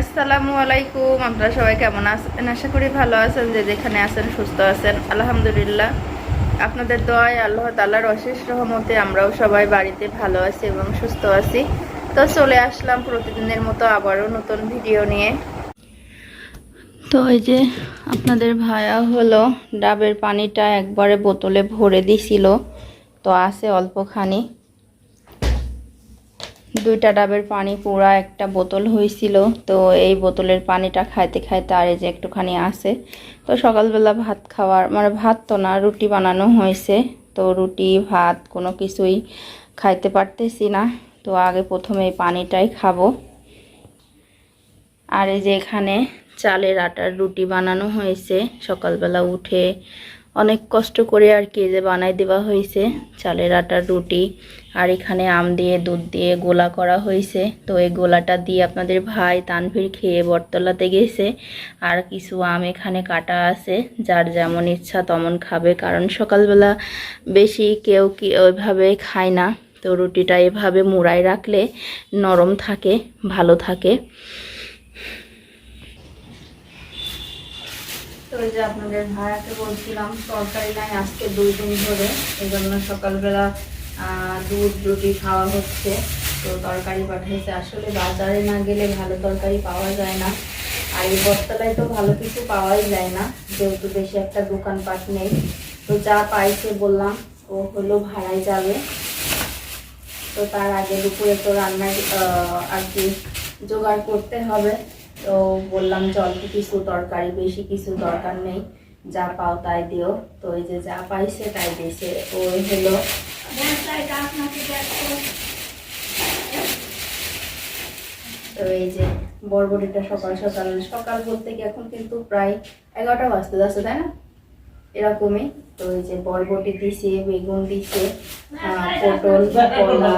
আসসালামু আলাইকুম, আপনারা সবাই কেমন আছেন? আশা করি ভালো আছেন, যে যেখানে আছেন সুস্থ আছেন। আলহামদুলিল্লাহ, আপনাদের দোয়ায় আল্লাহ তাল্লাহর অশেষ রহমতে আমরাও সবাই বাড়িতে ভালো আছি এবং সুস্থ আছি। তো চলে আসলাম প্রতিদিনের মতো আবারও নতুন ভিডিও নিয়ে। তো এই যে আপনাদের ভায়া হলো, ডাবের পানিটা একবারে বোতলে ভরে দিছিল। তো আছে অল্পখানি। দুইটা ডাবের পানি পুরা একটা বোতল হয়েছিল তো এই বোতলের পানিটা খাইতে খাইতে আর এই যে একটুখানি আছে। তো সকালবেলা ভাত খাওয়ার মানে ভাত তো না, রুটি বানানো হয়েছে, তো রুটি, ভাত কোনো কিছুই খাইতে পারতেছি না, তো আগে প্রথমে এই পানিটাই খাব। আর এই যে এখানে চালের আটার রুটি বানানো হয়েছে, সকালবেলা উঠে অনেক কষ্ট করে আর কি যে বানাই দেওয়া হয়েছে, চালের আটার রুটি। আর এখানে আম দিয়ে, দুধ দিয়ে গোলা করা হয়েছে। তো এই গোলাটা দিয়ে আপনাদের ভাই তানভীর খেয়ে বটতলাতে গেছে। আর কিছু আম এখানে কাটা আছে, যার যেমন ইচ্ছা তেমন খাবে। কারণ সকালবেলা বেশি কেউ কি ওইভাবে খায় না। তো রুটিটা এভাবে মুড়াই রাখলে নরম থাকে, ভালো থাকে। তো যে আপনাদের ভাড়াতে বলছিলাম, তরকারি নাই আজকে দুই দিন ধরে। এই জন্য সকালবেলা দুধ রুটি খাওয়া হচ্ছে। তো তরকারি পাঠাইছে। আসলে বাজারে না গেলে ভালো তরকারি পাওয়া যায় না। আর এই বটতলায় তো ভালো কিছু পাওয়াই যায় না, যেহেতু বেশি একটা দোকানপাট নেই। তো যা পাইছে বললাম, ও হলো ভাড়ায় যাবে। তো তার আগে দুপুরে তো রান্নার আর কি জোগাড় করতে হবে। তো বললাম যে অল্প কিছু তরকারি, বেশি কিছু দরকার নেই। যা পাও তাই দিও। তো এই যে যা পাইছে তাই দিয়েছে। ও হলো তো এই যে বরবটিটা সকাল সকাল সকাল বলতে কি এখন কিন্তু প্রায় এগারোটা বাজতে যাচ্ছে তাই না? এরকমই। তো এই যে বরবটি দিছে বেগুন দিছে পটল কলা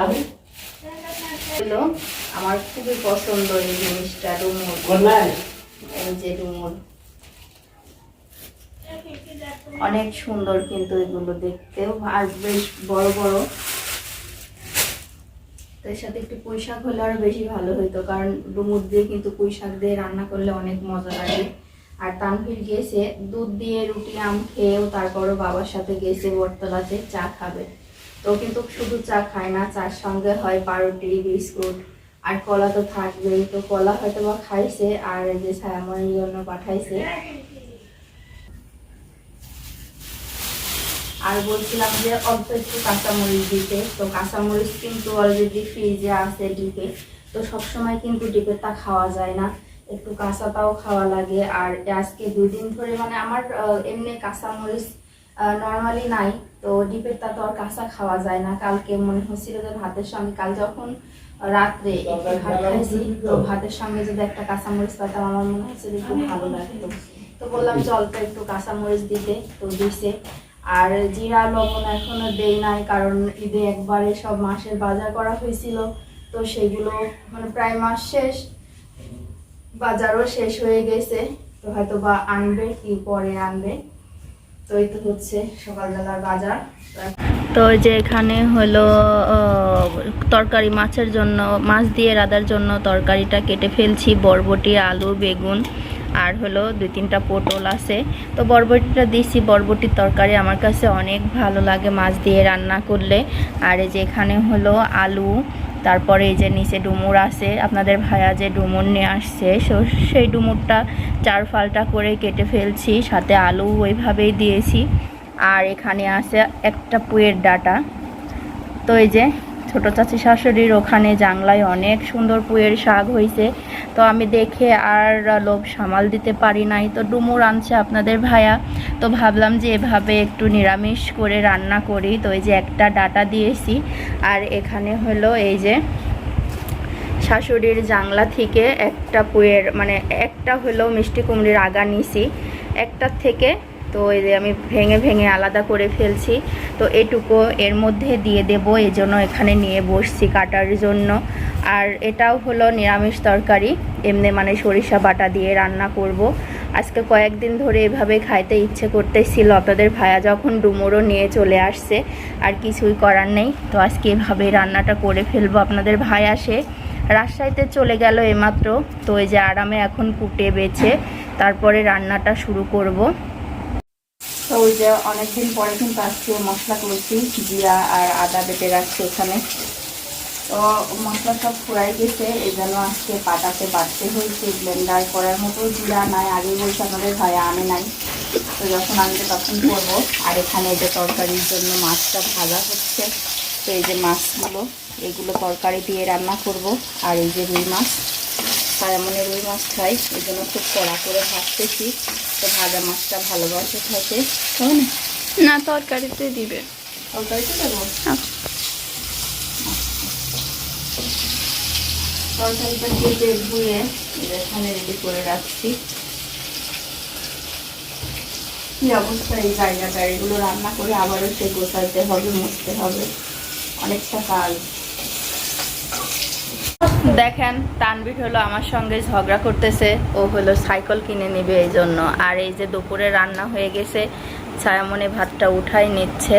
আমার খুবই পছন্দ এই জিনিসটা ডুমুর। এই যে ডুমুর। অনেক সুন্দর কিন্তু এগুলো দেখতেও আর বেশ বড় বড়। তো এর সাথে একটু পুঁই শাক হলে আরও বেশি ভালো হতো কারণ ডুমুর দিয়ে কিন্তু পুঁই শাক দিয়ে রান্না করলে অনেক মজা লাগে। আর তানভীর গেছে, দুধ দিয়ে রুটি, আম খেয়েও তারপরও বাবার সাথে গেছে বটতলাতে, চা খাবে। তো কিন্তু শুধু চা খায় না, চার সঙ্গে হয় পাউরুটি বিস্কুট, আর কলা তো থাকবেই। তো কলা হয়তো বা খাইছে, আর যে ছায়ামণির জন্য পাঠাইছে। আর বলছিলাম যে অল্প একটু কাঁচামরিচ দিতে। তো কাঁচামরিচ কিন্তু অলরেডি ফ্রিজে আছে ডিপে। তো সবসময় কিন্তু ডিপেরটা খাওয়া যায় না। একটু কাঁচাটাও খাওয়া লাগে। আর আজকে দুই দিন ধরে মানে আমার এমনি কাঁচামরিচ নর্মালি নাই। তো ডিপেরটা তো আর কাঁচা খাওয়া যায় না। কালকে মনে হচ্ছিল যে ভাতের সঙ্গে, কাল যখন রাত্রে ভাত খাইছি, তো ভাতের সঙ্গে যদি একটা কাঁচামরিচ পেতাম, আমার মনে হচ্ছে যে খুব ভালো লাগতো। তো বললাম যে অল্প একটু কাঁচামরিচ দিতে। তো দিছে। আর জিরা লবণ এখনও দেই নাই, কারণ ঈদে একবারে সব মাসের বাজার করা হয়েছিল। তো সেগুলো মানে প্রায় মাস শেষ, বাজারও শেষ হয়ে গেছে। তো হয়তো বা আনবে, কি পরে আনবে। তো এই তো হচ্ছে সকালবেলার বাজার। তো যে এখানে হলো তরকারি মাছের জন্য, মাছ দিয়ে রাধার জন্য তরকারিটা কেটে ফেলছি, বরবটি, আলু, বেগুন। আর হলো দুই তিনটা পটল আছে। তো বরবটিটা দিয়েছি, বরবটির তরকারি আমার কাছে অনেক ভালো লাগে মাছ দিয়ে রান্না করলে। আর এই যে এখানে হলো আলু, তারপরে এই যে নিচে ডুমুর আছে, আপনাদের ভাইয়া যে ডুমুর নিয়ে আসছে সেই ডুমুরটা চার ফালটা করে কেটে ফেলছি, সাথে আলু ওইভাবেই দিয়েছি। আর এখানে আছে একটা পুয়ের ডাটা। তো এই যে ছোট চাচি শাশুড়ির ওখানে জাংলায় অনেক সুন্দর পুয়ের শাক হয়েছে তো আমি দেখে আর লোভ সামাল দিতে পারি নাই। তো ডুমুর আনছে আপনাদের ভাইয়া। তো ভাবলাম যে এভাবে একটু নিরামিষ করে রান্না করি। তো এই যে একটা ডাটা দিয়েছি। আর এখানে হলো এই যে শাশুড়ির জাংলা থেকে একটা পুয়ের মানে একটা হলো মিষ্টি কুমড়ির আগা নিছি। একটার থেকে তো এই যে আমি ভেঙে ভেঙে আলাদা করে ফেলছি। তো এটুকু এর মধ্যে দিয়ে দেব, এই জন্য এখানে নিয়ে বসছি কাটার জন্য। আর এটাও হলো নিরামিষ তরকারি, এমনি মানে সরিষা বাটা দিয়ে রান্না করব। আজকে কয়েকদিন ধরে এভাবে খাইতে ইচ্ছে করতেছিল, আপনাদের ভায়া যখন ডুমুরও নিয়ে চলে আসছে, আর কিছুই করার নেই। তো আজকে এভাবে রান্নাটা করে ফেলব আপনাদের ভাই আসে। রাজশাহীতে চলে গেল এমাত্র, তো এই যে আরামে এখন কুটে বেছে, তারপরে রান্নাটা শুরু করব। ওই যে অনেকদিন পরে কিন্তু আজকে মশলা করছি, জিরা আর আদা বেটে রাখছি ওখানে। তো মশলা সব ফুরাই গেছে, এই জন্য আজকে পাটাতে বাড়তে হয়েছে ব্লেন্ডার করার মতো জিরা নাই। আগে বলছে আমাদের ভাই, আনে নাই। তো যখন আনবে তখন করব। আর এখানে এই যে তরকারির জন্য মাছটা ভাজা হচ্ছে। তো এই যে মাছগুলো, এগুলো তরকারি দিয়ে রান্না করব। আর এই যে রুই মাছ। সায়ামনে রুই মাছ খাই এই জন্য খুব কড়া করে ভাজতেছি। তো ভাজা মাছটা ভালোবাসে থাকে। কেমন না? তরকারিতে দিবে। তরকারিতে দেবো? হ্যাঁ। তরকারিটা কেটে ধুয়ে এখানে রেডি করে রাখছি। কি অবস্থা এই জায়গাটা এগুলো রান্না করে আবারও সে গোছাইতে হবে মুছতে হবে। অনেকটা কাজ। দেখেন তানবির হলো আমার সঙ্গে ঝগড়া করতেছে। ও হলো সাইকেল কিনে নেবে এই জন্য। আর এই যে দুপুরে রান্না হয়ে গেছে ছায়ামনে ভাতটা উঠাই নিচ্ছে।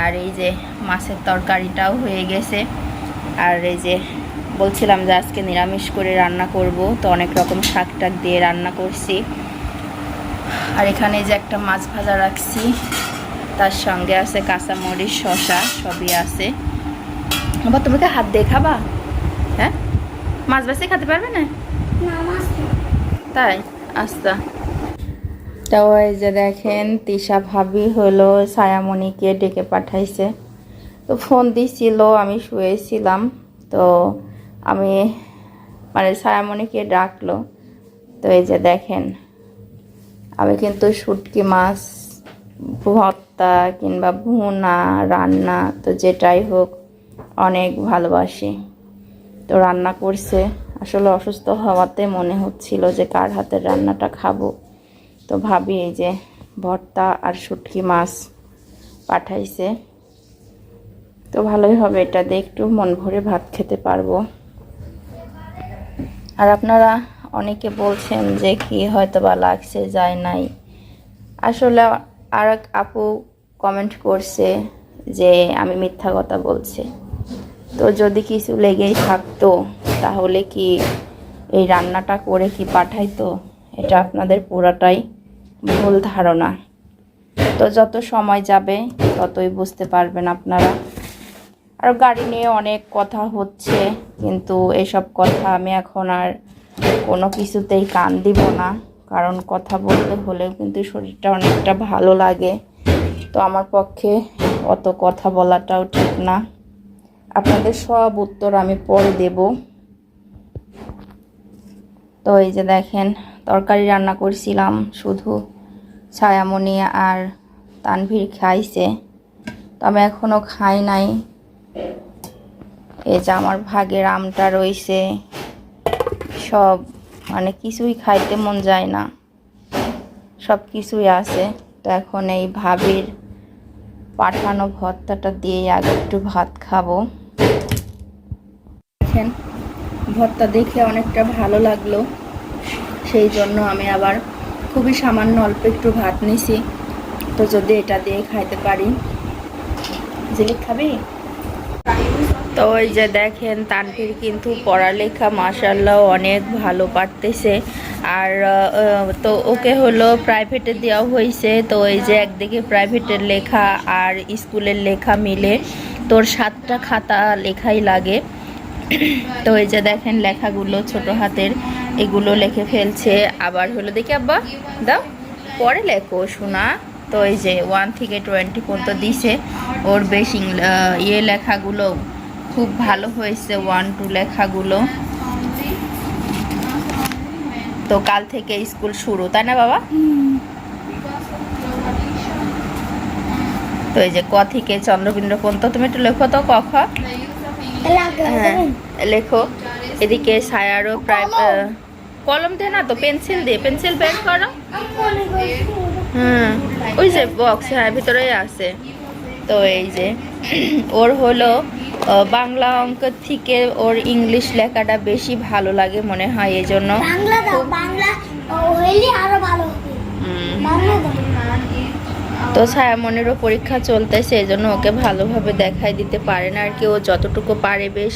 আর এই যে মাছের তরকারিটাও হয়ে গেছে। আর এই যে বলছিলাম যে আজকে নিরামিষ করে রান্না করব, তো অনেক রকম শাক টাক দিয়ে রান্না করছি। আর এখানে যে একটা মাছ ভাজা রাখছি, তার সঙ্গে আছে কাঁচামরিচ শশা সবই আছে। আবার তুমি কি হাত দিয়ে খাবা? হ্যাঁ? মাছ বাসে খেতে পারবে না। তাই? আচ্ছা। তো এই যে দেখেন তিশা ভাবি হলো ছায়ামণিকে ডেকে পাঠাইছে। তো ফোন দিছিল আমি শুয়েছিলাম। তো আমি মানে ছায়ামণিকে ডাকলো। তো এই যে দেখেন আমি কিন্তু শুটকি মাছ ভর্তা কিংবা ভুনা রান্না তো যেটাই হোক অনেক ভালোবাসি। তো রান্না করছে। আসলে অসুস্থ হওয়াতে মনে হচ্ছিল যে কার হাতের রান্নাটা খাব। তো ভাবি এই যে ভর্তা আর শুটকি মাছ পাঠাইছে। তো ভালোই হবে এটা দিয়ে একটু মন ভরে ভাত খেতে পারব। আর আপনারা অনেকে বলছেন যে কি হয়তো বা লাগছে, যায় নাই। আসলে আর আপু কমেন্ট করছে যে আমি মিথ্যা কথা বলছি। তো যদি কিছু লেগেই থাকতো, তাহলে কি এই রান্নাটা করে কি পাঠাইতো? এটা আপনাদের পুরাটাই ভুল ধারণা। তো যত সময় যাবে, ততই বুঝতে পারবেন আপনারা। আর গাড়ি নিয়ে অনেক কথা হচ্ছে, কিন্তু এসব কথা আমি এখন আর কোনো কিছুতেই কান দিব না। কারণ কথা বলতে হলেও কিন্তু শরীরটা অনেকটা ভালো লাগে। তো আমার পক্ষে অত কথা বলাটাও ঠিক না। আপনাদের সব উত্তর আমি পরে দেব। তো এই যে দেখেন, তরকারি রান্না করছিলাম, শুধু ছায়ামণি আর তানভীর খাইছে। তো আমি এখনও খাই নাই। এই যে আমার ভাগের আমটা রইছে সব মানে কিছুই খাইতে মন যায় না। সব কিছুই আছে। তো এখন এই ভাবির পাঠানো ভর্তাটা দিয়ে আগে একটু ভাত খাব। দেখেন। ভর্তা দেখে অনেকটা ভালো লাগল। সেই জন্য আমি আবার খুবই সামান্য অল্প একটু ভাত নিছি। তো যদি এটা দিয়ে খাইতে পারি। জিলিক খাবি? তো ওই যে দেখেন, তানভীর কিন্তু পড়ালেখা মাসাল্লাহ অনেক ভালো পারতেছে। আর তো ওকে হলো প্রাইভেটে দেওয়া হয়েছে তো এই যে একদিকে প্রাইভেটের লেখা আর স্কুলের লেখা মিলে। তোর সাতটা খাতা লেখাই লাগে। তো এই যে দেখেন লেখাগুলো ছোট হাতের, এগুলো লিখে ফেলছে। আবার হলো দেখি, আব্বা, দাও, পরে লেখো শোনা তো এই যে ওয়ান থেকে টোয়েন্টি পর্যন্ত দিছে। ওর বেশ ইয়ে লেখাগুলো খুব ভালো হয়েছে ওয়ান টু লেখাগুলো। তো কাল থেকে স্কুল শুরু, তাই না, বাবা? তো এই যে ক থেকে চন্দ্রবিন্দ্র পর্যন্ত, তুমি একটু লেখো তো ক, খ। হ্যাঁ লেখো। এদিকে সায়ারও প্রায় কলম দে না তো? পেন্সিল দিয়ে পেন্সিল বের করো। হুম ওই যে বক্স হ্যাঁ ভিতরেই আছে। তো এই যে ওর হলো বাংলা অঙ্ক থেকে ওর ইংলিশ লেখাটা বেশি ভালো লাগে মনে হয় এই জন্য বাংলা বাংলা হইলে আরও ভালো তো ছায়ামনেরও পরীক্ষা চলতেছে এই জন্য ওকে ভালোভাবে দেখাই দিতে পারে না আর কি। ও যতটুকু পারে বেশ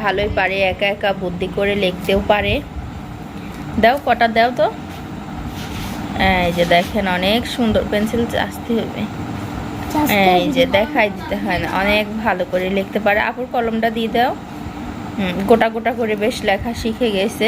ভালোই পারে, একা একা বুদ্ধি করে লিখতেও পারে। দাও কটা, দাও তো। এই যে দেখেন, অনেক সুন্দর পেন্সিল আসতে হবে। এই যে দেখাই দিতে হয় না, অনেক ভালো করে লিখতে পারে। আপুর কলমটা দিয়ে দাও। হুম, গোটা গোটা করে বেশ লেখা শিখে গেছে।